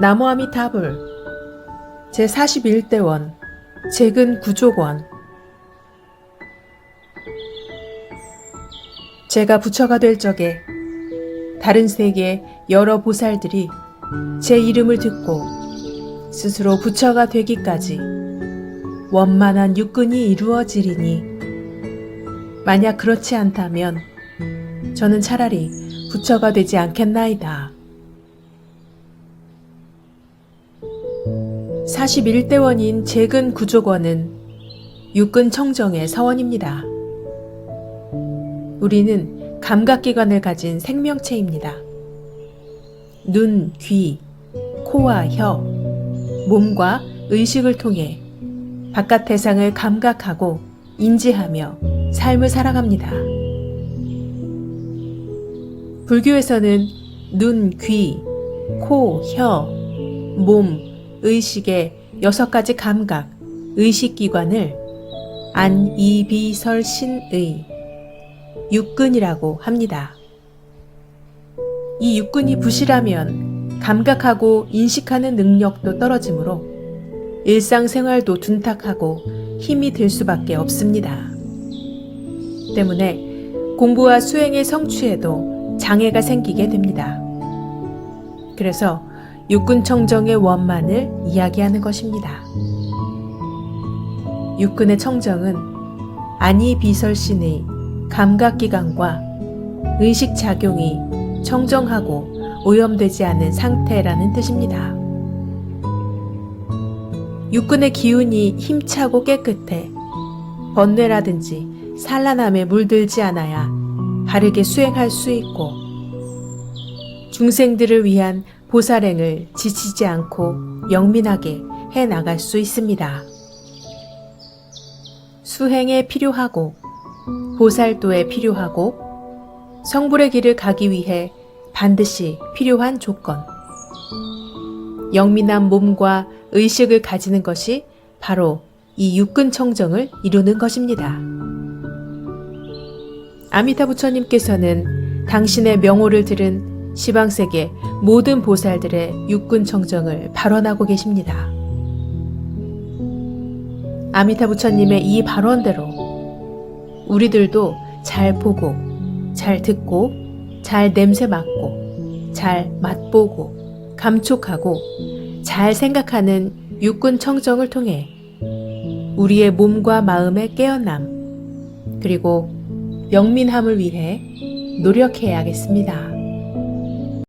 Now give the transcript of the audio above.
나무아미 타불 제41대원 재근 구족원 제가 부처가 될 적에 다른 세계 여러 보살들이 제 이름을 듣고 스스로 부처가 되기까지 원만한 육근이 이루어지리니 만약 그렇지 않다면 저는 차라리 부처가 되지 않겠나이다. 41대원인 재근 구족원은 육근 청정의 서원입니다. 우리는 감각기관을 가진 생명체입니다. 눈, 귀, 코와 혀, 몸과 의식을 통해 바깥 대상을 감각하고 인지하며 삶을 살아갑니다. 불교에서는 눈, 귀, 코, 혀, 몸, 의식의 여섯 가지 감각, 의식기관을 안, 이, 비, 설, 신의 육근이라고 합니다. 이 육근이 부실하면 감각하고 인식하는 능력도 떨어지므로 일상생활도 둔탁하고 힘이 들 수밖에 없습니다. 때문에 공부와 수행의 성취에도 장애가 생기게 됩니다. 그래서 육근청정의 원만을 이야기하는 것입니다. 육근의 청정은 안이 비설신의 감각기관과 의식작용이 청정하고 오염되지 않은 상태라는 뜻입니다. 육근의 기운이 힘차고 깨끗해 번뇌라든지 산란함에 물들지 않아야 바르게 수행할 수 있고 중생들을 위한 보살행을 지치지 않고 영민하게 해 나갈 수 있습니다. 수행에 필요하고 보살도에 필요하고 성불의 길을 가기 위해 반드시 필요한 조건. 영민한 몸과 의식을 가지는 것이 바로 이 육근 청정을 이루는 것입니다. 아미타 부처님께서는 당신의 명호를 들은 시방세계 모든 보살들의 육근 청정을 발언하고 계십니다. 아미타 부처님의 이 발언대로 우리들도 잘 보고, 잘 듣고, 잘 냄새 맡고, 잘 맛보고, 감촉하고, 잘 생각하는 육군 청정을 통해 우리의 몸과 마음의 깨어남, 그리고 영민함을 위해 노력해야겠습니다.